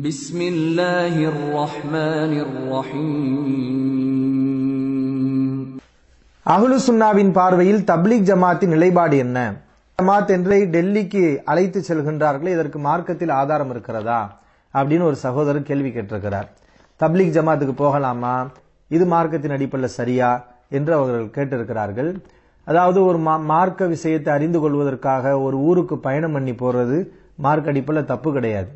بسم الله الرحمن الرحيم அஹ்லு சுன்னாவின் பார்வையில் தப்லீக் ஜமாத்தின் நிலைப்பாடு என்ன ஜமாத் என்று டெல்லிக்கு அழைத்து செல்கின்றார்களே இதற்கு மார்க்கத்தில் ஆதாரம் இருக்கிறதா அப்படின்னு ஒரு சகோதரர் கேள்வி கேட்டிருக்கிறார் தப்லீக் ஜமாத்துக்கு போகலாமா இது மார்க்கத்தின் அடிப்படையில் சரியா என்று அவர்கள் கேட்டிருக்கிறார்கள் அதாவது ஒரு மா- மார்க்க விஷயத்தை அறிந்து கொள்வதற்காக ஒரு ஊருக்கு பயணம் பண்ணி போறது மார்க்க அடிப்படையில் தப்பு கிடையாது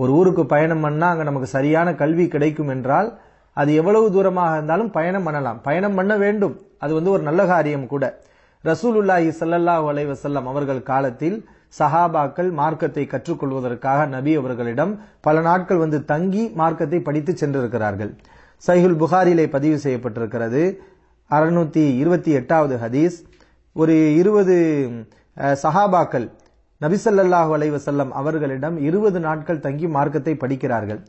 ஒரு ஊருக்கு பயணம் பண்ணால் அங்கே நமக்கு சரியான கல்வி கிடைக்கும் என்றால் அது எவ்வளவு தூரமாக இருந்தாலும் பயணம் பண்ணலாம். பயணம் பண்ண வேண்டும். அது வந்து ஒரு நல்ல காரியம் கூட. ரசூலுல்லாஹி சல்லல்லாஹ் அலைவசல்லம் அவர்கள் காலத்தில் சஹாபாக்கள் மார்க்கத்தை கற்றுக்கொள்வதற்காக நபி அவர்களிடம் பல நாட்கள் வந்து தங்கி மார்க்கத்தை படித்து சென்றிருக்கிறார்கள். சைஹுல் புகாரிலே பதிவு செய்யப்பட்டிருக்கிறது. அறுநூத்தி இருபத்தி எட்டாவது ஹதீஸ். ஒரு இருபது சஹாபாக்கள் நபிசல்லாஹு அலைவசல்லம் அவர்களிடம் இருபது நாட்கள் தங்கி மார்க்கத்தை படிக்கிறார்கள்.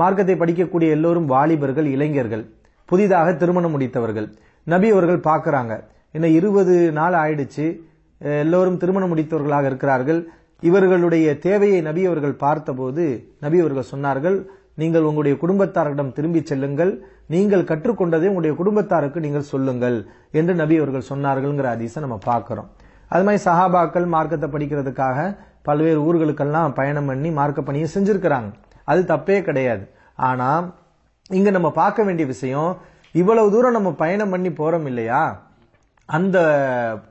மார்க்கத்தை படிக்கக்கூடிய எல்லோரும் வாலிபர்கள் இளைஞர்கள். புதிதாக திருமணம் முடித்தவர்கள். நபி அவர்கள் பார்க்கறாங்க என்ன இருபது நாள் ஆயிடுச்சு. எல்லோரும் திருமணம் முடித்தவர்களாக இருக்கிறார்கள். இவர்களுடைய தேவையை நபி அவர்கள் பார்த்தபோது நபி அவர்கள் சொன்னார்கள் நீங்கள் உங்களுடைய குடும்பத்தாரிடம் திரும்பி செல்லுங்கள். நீங்கள் கற்றுக்கொண்டதை உங்களுடைய குடும்பத்தாருக்கு நீங்கள் சொல்லுங்கள் என்று நபி அவர்கள் சொன்னார்கள்ங்கிற அதிசை நம்ம பார்க்கிறோம். அது மாதிரி சஹாபாக்கள் மார்க்கத்தை படிக்கிறதுக்காக பல்வேறு ஊர்களுக்கெல்லாம் பயணம் பண்ணி மார்க்க பணியை செஞ்சிருக்கிறாங்க. அது தப்பே கிடையாது. ஆனா இங்க நம்ம பார்க்க வேண்டிய விஷயம் இவ்வளவு தூரம் நம்ம பயணம் பண்ணி போறோம் இல்லையா? அந்த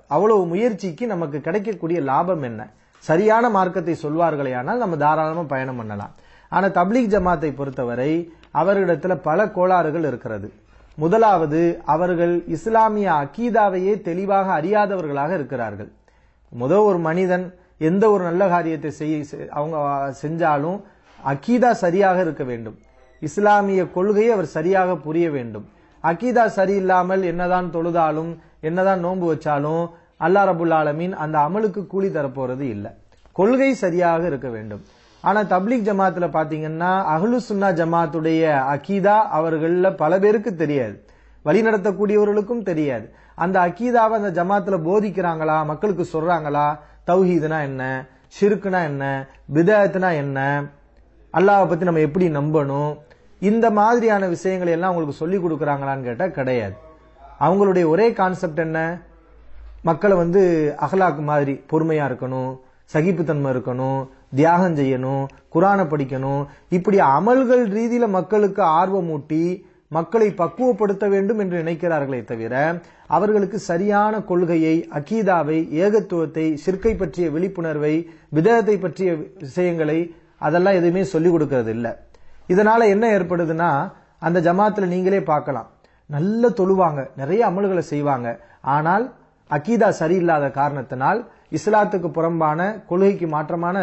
அவ்வளவு முயற்சிக்கு நமக்கு கிடைக்கக்கூடிய லாபம் என்ன? சரியான மார்க்கத்தை சொல்வார்களேயானால் நம்ம தாராளமா பயணம் பண்ணலாம். ஆனா தப்லீக் ஜமாத்தை பொறுத்தவரை அவர்களிடத்துல பல கோளாறுகள் இருக்கிறது. முதலாவது அவர்கள் இஸ்லாமிய அக்கீதாவையே தெளிவாக அறியாதவர்களாக இருக்கிறார்கள். முதல் ஒரு மனிதன் எந்த ஒரு நல்ல காரியத்தை செய்ய செ- அவங்க செஞ்சாலும் அக்கீதா சரியாக இருக்க வேண்டும். இஸ்லாமிய கொள்கையை அவர் சரியாக புரிய வேண்டும். அக்கீதா சரியில்லாமல் என்னதான் தொழுதாலும் என்னதான் நோன்பு வச்சாலும் அல்லா ரபுல் ஆலமீன் அந்த அமலுக்கு கூலி தரப்போறது இல்லை. கொள்கை சரியாக இருக்க வேண்டும். ஆனா தப்லீக் ஜமாத்துல பாத்தீங்கன்னா அகலு சுன்னா ஜமாத்துடைய அகீதா அவர்கள்ல பல பேருக்கு தெரியாது. வழி நடத்தக்கூடியவர்களுக்கும் தெரியாது. அந்த அகீதாவை அந்த ஜமாத்துல போதிக்கிறாங்களா? மக்களுக்கு சொல்றாங்களா? தௌஹீதுனா என்ன? ஷிருக்குனா என்ன? பிதாயத்துனா என்ன? அல்லாவை பத்தி நம்ம எப்படி நம்பணும்? இந்த மாதிரியான விஷயங்களை எல்லாம் அவங்களுக்கு சொல்லி கொடுக்கறாங்களான்னு கேட்டா கிடையாது. அவங்களுடைய ஒரே கான்செப்ட் என்ன? மக்களை வந்து அகலாக்கு மாதிரி பொறுமையா இருக்கணும் சகிப்புத்தன்மை இருக்கணும் தியாகம் செய்யணும் குரானை படிக்கணும் இப்படி அமல்கள் ரீதியில மக்களுக்கு ஆர்வமூட்டி மக்களை பக்குவப்படுத்த வேண்டும் என்று நினைக்கிறார்களே தவிர அவர்களுக்கு சரியான கொள்கையை அகீதாவை ஏகத்துவத்தை சிற்கை பற்றிய விழிப்புணர்வை விதத்தை பற்றிய விஷயங்களை அதெல்லாம் எதுவுமே சொல்லிக் கொடுக்கறது இல்லை இதனால என்ன ஏற்படுதுன்னா அந்த ஜமாத்துல நீங்களே பார்க்கலாம். நல்ல தொழுவாங்க நிறைய அமல்களை செய்வாங்க. ஆனால் அகீதா சரியில்லாத காரணத்தினால் இஸ்லாத்துக்கு புறம்பான கொள்கைக்கு மாற்றமான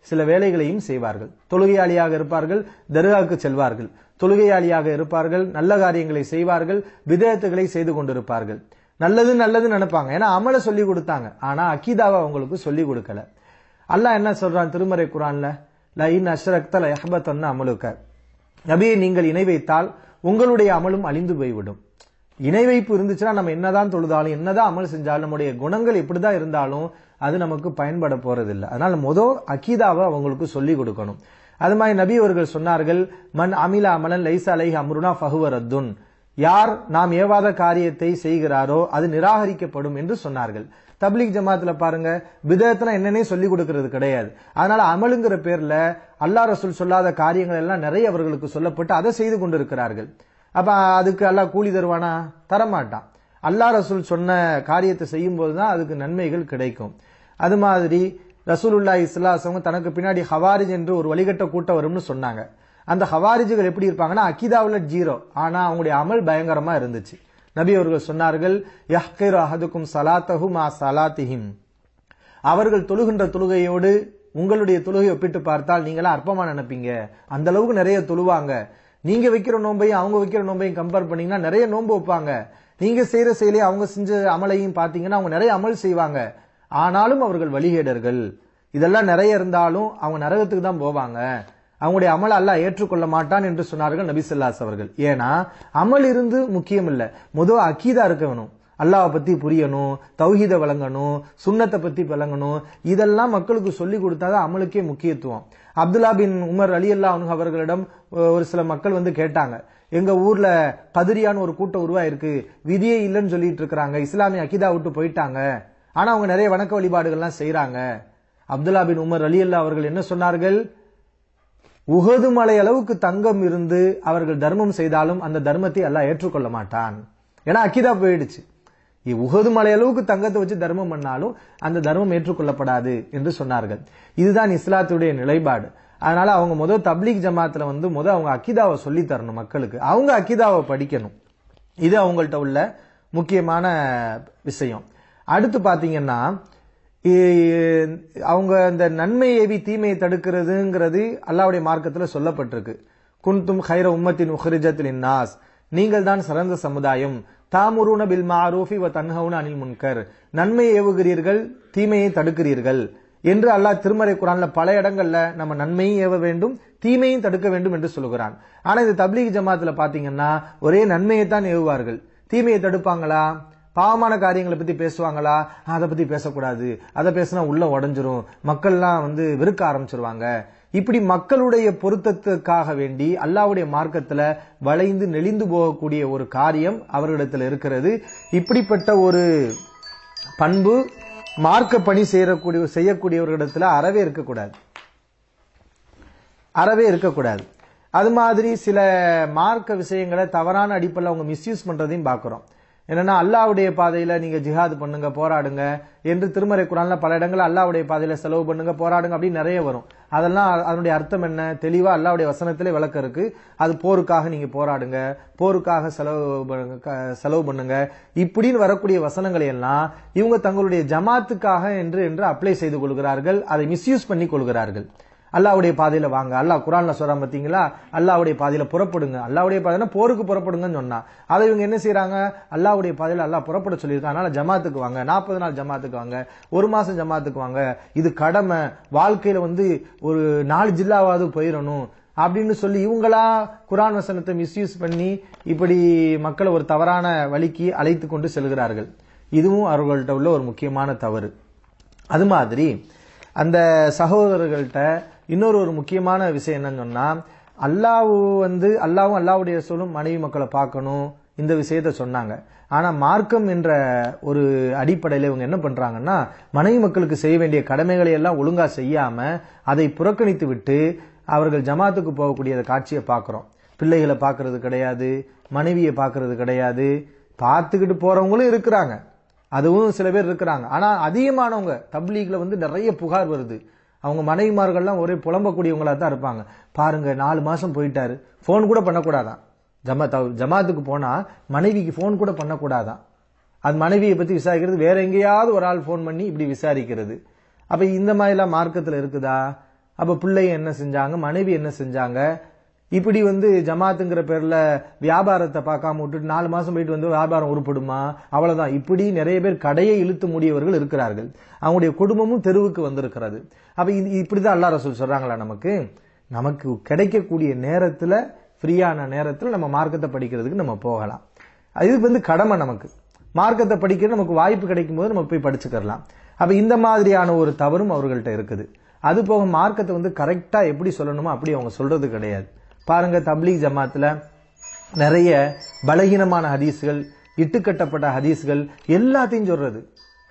சில வேலைகளையும் செய்வார்கள். தொழுகையாளியாக இருப்பார்கள் தர்காவுக்கு செல்வார்கள். தொழுகையாளியாக இருப்பார்கள் நல்ல காரியங்களை செய்வார்கள் விதயத்துகளை செய்து கொண்டிருப்பார்கள். நல்லது நல்லது நினைப்பாங்க. ஏன்னா அமலை சொல்லி கொடுத்தாங்க. ஆனா அக்கீதாவை அவங்களுக்கு சொல்லி கொடுக்கல. அல்லாஹ் என்ன சொல்றான் திருமறை குரான்ல? லைன் அஷ்ரக்தல யஹபத்தன்ன அமலுக்க. நபியை நீங்கள் இணை வைத்தால் உங்களுடைய அமலும் அழிந்து போய்விடும். இணை வைப்பு இருந்துச்சுன்னா நம்ம என்னதான் தொழுதாலும் என்னதான் அமல் செஞ்சாலும் நம்முடைய குணங்கள் எப்படிதான் இருந்தாலும் அது நமக்கு பயன்பட போறதில்லை. அதனால முதல் அக்கீதாவை அவங்களுக்கு சொல்லி கொடுக்கணும். அது மாதிரி நபி அவர்கள் சொன்னார்கள் மன் அமிலா அமலன் லைசா அலைஹி அம்ருனா ஃபஹுவரத்துன் யார் நாம் ஏவாத காரியத்தை செய்கிறாரோ அது நிராகரிக்கப்படும் என்று சொன்னார்கள். தப்லீக் ஜமாத்துல பாருங்க விதத்துல என்னன்னே சொல்லி கொடுக்கறது கிடையாது. அதனால அமலுங்கிற பேர்ல அல்லா ரசூல் சொல்லாத காரியங்கள் எல்லாம் நிறைய அவர்களுக்கு சொல்லப்பட்டு அதை செய்து கொண்டிருக்கிறார்கள். அப்ப அதுக்கு அல்லாஹ் கூலி தருவானா? தரமாட்டான். அல்லா ரசூல் சொன்ன காரியத்தை செய்யும் போதுதான் அதுக்கு நன்மைகள் கிடைக்கும். அது மாதிரி ரசூலுல்லா இஸ்லாசவங்க தனக்கு பின்னாடி ஹவாரிஜ் என்று ஒரு வழிகட்ட கூட்டம் வரும்னு சொன்னாங்க. அந்த ஹவாரிஜுகள் எப்படி இருப்பாங்கன்னா அகிதாவுல ஜீரோ. ஆனா அவங்களுடைய அமல் பயங்கரமா இருந்துச்சு. நபி அவர்கள் சொன்னார்கள் யஹ்கிர் அஹதுக்கும் சலாத்தஹு மா சலாத்திஹிம். அவர்கள் தொழுகின்ற தொழுகையோடு உங்களுடைய தொழுகை ஒப்பிட்டு பார்த்தால் நீங்களா அற்பமா நினைப்பீங்க. அந்த அளவுக்கு நிறைய தொழுவாங்க. நீங்க வைக்கிற நோன்பையும் அவங்க வைக்கிற நோன்பையும் கம்பேர் பண்ணீங்கன்னா நிறைய நோன்பு வைப்பாங்க. நீங்க செய்யற செயலையும் அவங்க செஞ்ச அமலையும் பாத்தீங்கன்னா அவங்க நிறைய அமல் செய்வாங்க. ஆனாலும் அவர்கள் வழிகேடர்கள். இதெல்லாம் நிறைய இருந்தாலும் அவங்க நரகத்துக்கு தான் போவாங்க. அவங்களுடைய அமல் அல்லாஹ் ஏற்றுக்கொள்ள மாட்டான் என்று சொன்னார்கள் நபி ஸல்லல்லாஹு அவர்கள். ஏன்னா அமல் இருந்து முக்கியம் இல்ல. முதல் அக்கீதா இருக்க வேணும் அல்லாஹ் பத்தி புரியணும் தௌஹீதை வழங்கணும் சுண்ணத்தை பத்தி விளங்கணும் இதெல்லாம் மக்களுக்கு சொல்லி கொடுத்தாதான் அமலுக்கே முக்கியத்துவம். அப்துல்லா பின் உமர் அலி அல்லா அவர்களிடம் ஒரு சில மக்கள் வந்து கேட்டாங்க. எங்க ஊர்ல கதிரியான்னு ஒரு கூட்டம் உருவாயிருக்கு. விதியே இல்லைன்னு சொல்லிட்டு இருக்கிறாங்க. இஸ்லாமிய அகிதா விட்டு போயிட்டாங்க. ஆனா அவங்க நிறைய வணக்க வழிபாடுகள்லாம் செய்யறாங்க அப்துல்லா பின் உமர் அலி அல்லா அவர்கள் என்ன சொன்னார்கள்? உகது மலை அளவுக்கு தங்கம் இருந்து அவர்கள் தர்மம் செய்தாலும் அந்த தர்மத்தை எல்லாம் ஏற்றுக்கொள்ள மாட்டான். ஏன்னா அக்கிதா போயிடுச்சு. உகது மலை அளவுக்கு தங்கத்தை வச்சு தர்மம் பண்ணாலும் அந்த தர்மம் ஏற்றுக்கொள்ளப்படாது என்று சொன்னார்கள். இதுதான் இஸ்லாத்துடைய நிலைப்பாடு. அதனால அவங்க முதல் தப்லீக் ஜமாத்துல வந்து முதல் அவங்க அக்கிதாவை சொல்லி தரணும் மக்களுக்கு. அவங்க அக்கிதாவை படிக்கணும். இது அவங்கள்ட்ட உள்ள முக்கியமான விஷயம். அடுத்து பாத்தீங்கன்னா அவங்க இந்த நன்மை ஏவி தீமையை தடுக்கிறதுங்கிறது அல்லாவுடைய மார்க்கத்தில் சொல்லப்பட்டிருக்கு. குன்தும் ஹைர உம்மத்தின் உஹரிஜத்தில் இன்னாஸ் நீங்கள் தான் சிறந்த சமுதாயம். தாமுருன பில் மாரூஃபி வ தன்ஹவுன அனில் முன்கர். நன்மை ஏவுகிறீர்கள் தீமையை தடுக்கிறீர்கள் என்று அல்லாஹ் திருமறை குரான்ல பல இடங்கள்ல நம்ம நன்மையும் ஏவ வேண்டும் தீமையும் தடுக்க வேண்டும் என்று சொல்லுகிறான். ஆனா இந்த தப்லீக் ஜமாத்துல பாத்தீங்கன்னா ஒரே நன்மையை தான் ஏவுவார்கள். தீமையை தடுப்பாங்களா? பாவமான காரியங்களை பத்தி பேசுவாங்களா? அதை பத்தி பேசக்கூடாது. அதை பேசினா உள்ள உடஞ்சிரும். மக்கள்லாம் வந்து வெறுக்க ஆரம்பிச்சிருவாங்க. இப்படி மக்களுடைய பொருத்தத்துக்காக வேண்டி அல்லாவுடைய மார்க்கத்துல வளைந்து நெளிந்து போகக்கூடிய ஒரு காரியம் அவர்களிடத்தில் இருக்கிறது. இப்படிப்பட்ட ஒரு பண்பு மார்க்க பணி செய்யக்கூடிய செய்யக்கூடியவர்களிடத்துல அறவே இருக்கக்கூடாது. அறவே இருக்கக்கூடாது. அது மாதிரி சில மார்க்க விஷயங்களை தவறான அடிப்படையில் அவங்க மிஸ்யூஸ் பண்றதையும் பார்க்குறோம். என்னன்னா அல்லாவுடைய பாதையில நீங்க ஜிஹாது பண்ணுங்க போராடுங்க என்று திருமறை குரான்ல பல இடங்கள் அல்லாவுடைய பாதையில செலவு பண்ணுங்க போராடுங்க அப்படின்னு நிறைய வரும். அதெல்லாம் அதனுடைய அர்த்தம் என்ன? தெளிவா அல்லாவுடைய வசனத்திலே விளக்க இருக்கு. அது போருக்காக நீங்க போராடுங்க போருக்காக செலவு செலவு பண்ணுங்க. இப்படின்னு வரக்கூடிய வசனங்களை எல்லாம் இவங்க தங்களுடைய ஜமாத்துக்காக என்று என்று அப்ளை செய்து கொள்கிறார்கள் அதை மிஸ்யூஸ் பண்ணி கொள்கிறார்கள். அல்லாவுடைய பாதையில வாங்க. அல்லாஹ் குரான்ல சொல்றான் பாத்தீங்களா? அல்லாவுடைய பாதையில புறப்படுங்க. அல்லாவுடைய பாதையில போருக்கு புறப்படுங்கன்னு சொன்னா அதை இவங்க என்ன செய்யறாங்க அல்லாவுடைய பாதையில அல்லாஹ் புறப்பட சொல்லியிருக்காங்க அதனால ஜமாத்துக்கு வாங்க. நாற்பது நாள் ஜமாத்துக்கு வாங்க. ஒரு மாசம் ஜமாத்துக்கு வாங்க. இது கடமை. வாழ்க்கையில வந்து ஒரு நாலு ஜில்லாவாவது போயிடணும் அப்படின்னு சொல்லி இவங்களா குரான் வசனத்தை மிஸ்யூஸ் பண்ணி இப்படி மக்களை ஒரு தவறான வழிக்கு அழைத்து கொண்டு செல்கிறார்கள். இதுவும் அவர்கள்ட்ட உள்ள ஒரு முக்கியமான தவறு. அது மாதிரி அந்த சகோதரர்கள்ட்ட இன்னொரு ஒரு முக்கியமான விஷயம் என்னன்னு சொன்னா அல்லாஹ் வந்து அல்லாவும் அல்லாவுடைய சொல்லும் மனைவி மக்களை பார்க்கணும் இந்த விஷயத்த சொன்னாங்க. ஆனா மார்க்கம் என்ற ஒரு அடிப்படையில் இவங்க என்ன பண்றாங்கன்னா மனைவி மக்களுக்கு செய்ய வேண்டிய கடமைகளை எல்லாம் ஒழுங்கா செய்யாம அதை புறக்கணித்து விட்டு அவர்கள் ஜமாத்துக்கு போகக்கூடிய காட்சியை பார்க்கிறோம். பிள்ளைகளை பார்க்கறது கிடையாது மனைவியை பார்க்கறது கிடையாது பார்த்துக்கிட்டு போறவங்களும் இருக்கிறாங்க. அதுவும் சில பேர் இருக்கிறாங்க. ஆனா அதிகமானவங்க தப்லீக்ல வந்து நிறைய புகார் வருது. அவங்க மனைவிமார்கள்லாம் ஒரே புலம்பக்கூடியவங்களா தான் இருப்பாங்க. பாருங்க நாலு மாசம் போயிட்டாரு. போன் கூட பண்ணக்கூடாதான். ஜமா ஜமாத்துக்கு போனா மனைவிக்கு போன் கூட பண்ணக்கூடாதான். அது மனைவியை பத்தி விசாரிக்கிறது. வேற எங்கேயாவது ஒரு ஆள் போன் பண்ணி இப்படி விசாரிக்கிறது. அப்ப இந்த மாதிரிலாம் மார்க்கத்துல இருக்குதா? அப்ப பிள்ளைய என்ன செஞ்சாங்க? மனைவி என்ன செஞ்சாங்க? இப்படி வந்து ஜமாத்துங்கிற பேர்ல வியாபாரத்தை பார்க்காம விட்டுட்டு நாலு மாசம் போயிட்டு வந்து வியாபாரம் உருப்படுமா? அவ்வளவுதான். இப்படி நிறைய பேர் கடையை இழுத்து மூடியவர்கள் இருக்கிறார்கள். அவங்களுடைய குடும்பமும் தெருவுக்கு வந்திருக்கிறது. அப்ப இது இப்படிதான் அல்லா ரசூல் சொல்றாங்களா நமக்கு? நமக்கு கிடைக்கக்கூடிய நேரத்துல ஃப்ரீயான நேரத்துல நம்ம மார்க்கத்தை படிக்கிறதுக்கு நம்ம போகலாம். இது வந்து கடமை நமக்கு. மார்க்கத்தை படிக்கிற நமக்கு வாய்ப்பு கிடைக்கும் போது நம்ம போய் படிச்சுக்கலாம் அப்ப இந்த மாதிரியான ஒரு தவறும் அவர்கள்ட்ட இருக்குது. அது போக மார்க்கத்தை வந்து கரெக்டா எப்படி சொல்லணுமோ அப்படி அவங்க சொல்றது கிடையாது. பாருங்க தப்லீக் ஜமாத்துல நிறைய பலகீனமான ஹதீஸ்கள் இட்டுக்கட்டப்பட்ட ஹதீஸ்கள் எல்லாத்தையும் சொல்றது.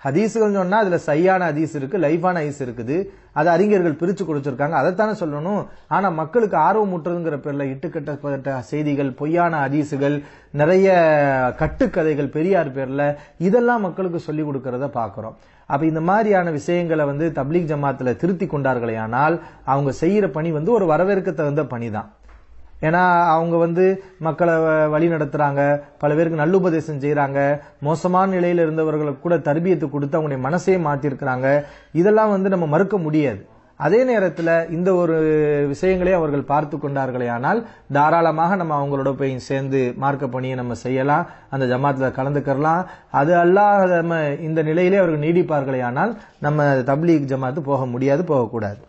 ஹதீஸ்கள் சொன்னா அதுல சையான ஹதீஸ் இருக்கு லைஃபான ஹதீஸ் இருக்குது. அதை அறிஞர்கள் பிரிச்சு கொடுத்துருக்காங்க. அதைத்தானே சொல்லணும். ஆனா மக்களுக்கு ஆர்வம் ஊட்டுறதுங்கிற பேர்ல இட்டுக்கட்டப்பட்ட செய்திகள் பொய்யான ஹதீஸுகள் நிறைய கட்டுக்கதைகள் பெரியார் பேர்ல இதெல்லாம் மக்களுக்கு சொல்லி கொடுக்கறத பாக்குறோம் அப்ப இந்த மாதிரியான விஷயங்களை வந்து தப்லீக் ஜமாத்துல திருத்தி கொண்டார்களே ஆனால் அவங்க செய்யற பணி வந்து ஒரு வரவேற்க தகுந்த பணி தான் ஏன்னா அவங்க வந்து மக்களை வழி நடத்துறாங்க பல பேருக்கு நல்லுபதேசம் செய்யறாங்க மோசமான நிலையில இருந்தவர்களுக்கு கூட தர்பியத்தை கொடுத்து அவங்களுடைய மனசையே மாத்திருக்கிறாங்க. இதெல்லாம் வந்து நம்ம மறுக்க முடியாது. அதே நேரத்தில் இந்த ஒரு விஷயங்களே அவர்கள் பார்த்து கொண்டார்களே ஆனால் தாராளமாக நம்ம அவங்களோட போய் சேர்ந்து மார்க்க பணியை நம்ம செய்யலாம் அந்த ஜமாத்தில் கலந்துக்கிறலாம். அது அல்லாத நம்ம இந்த நிலையிலே அவர்கள் நீடிப்பார்களே ஆனால் நம்ம தப்லீக் ஜமாத்து போக முடியாது போகக்கூடாது.